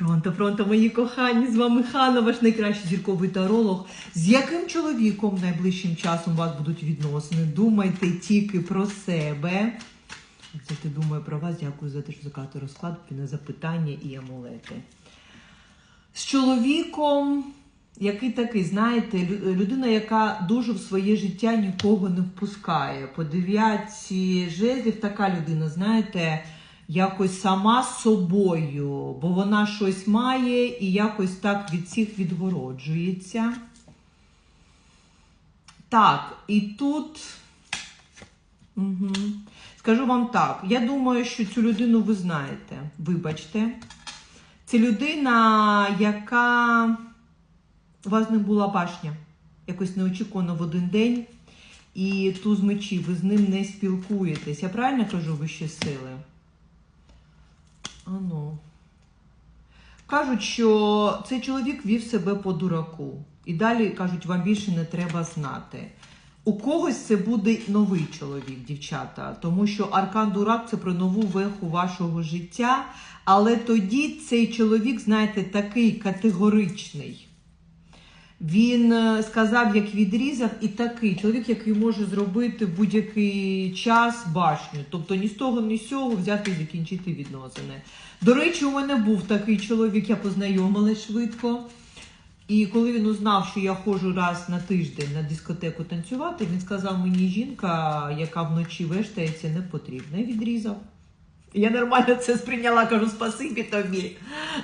Пронто, пронто, мої кохані, з вами Хана, ваш найкращий зірковий таролог. З яким чоловіком найближчим часом у вас будуть відносини? Думайте тільки про себе. Це ти думаю про вас. Дякую за те, що заказати розклад, на запитання і амулети. З чоловіком, який такий, знаєте, людина, яка дуже в своє життя нікого не впускає. По дев'ятці жезлів така людина, знаєте, якось сама собою, бо вона щось має і якось так від всіх відгороджується. Так, і тут. Угу. Скажу вам так, я думаю, що цю людину ви знаєте. Вибачте. Це людина, яка у вас не була башня. Якось неочікувано в один день. І туз мечі, ви з ним не спілкуєтесь. Я правильно кажу вищі сили? Ану. Кажуть, що цей чоловік вів себе по дураку. І далі кажуть, вам більше не треба знати. У когось це буде новий чоловік, дівчата, тому що аркан дурак це про нову веху вашого життя. Але тоді цей чоловік, знаєте, такий категоричний. Він е, сказав, як відрізав, і такий чоловік, який може зробити будь-який час башню. Тобто ні з того, ні з цього взяти і закінчити відносини. До речі, у мене був такий чоловік, я познайомилась швидко. І коли він узнав, що я ходжу раз на тиждень на дискотеку танцювати, він сказав мені, жінка, яка вночі вештається, не потрібна. І відрізав. Я нормально це сприйняла, кажу, спасибі тобі.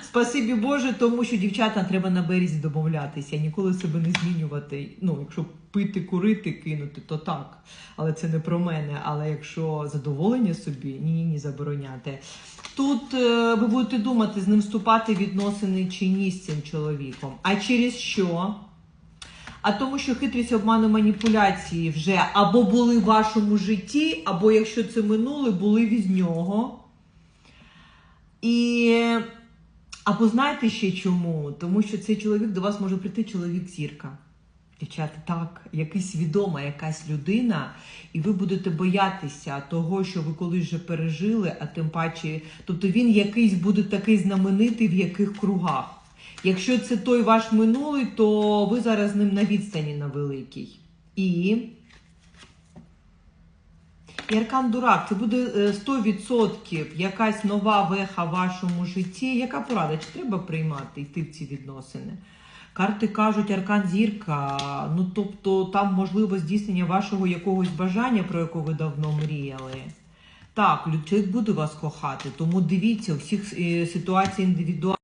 Спасибі Боже, тому що дівчата треба на березі домовлятися, ніколи себе не змінювати. Ну, якщо пити, курити, кинути, то так. Але це не про мене. Але якщо задоволення собі, ні, ні, забороняти. Тут е, ви будете думати, з ним вступати відносини чи ні з цим чоловіком. А через що? А тому, що хитрість обману маніпуляції вже або були в вашому житті, або якщо це минуле, були від нього. І або знаєте ще чому? Тому що цей чоловік до вас може прийти чоловік зірка. Дівчата, так, якась відома якась людина, і ви будете боятися того, що ви колись вже пережили, а тим паче, тобто він якийсь буде такий знаменитий в яких кругах. Якщо це той ваш минулий, то ви зараз з ним на відстані на великій. І. І Аркан Дурак, це буде е, 100% якась нова веха в вашому житті. Яка порада? Чи треба приймати йти в ці відносини? Карти кажуть, аркан зірка. Ну тобто там можливо здійснення вашого якогось бажання, про яке ви давно мріяли. Так, чоловік буде вас кохати, тому дивіться, у всіх е, ситуація індивідуальна.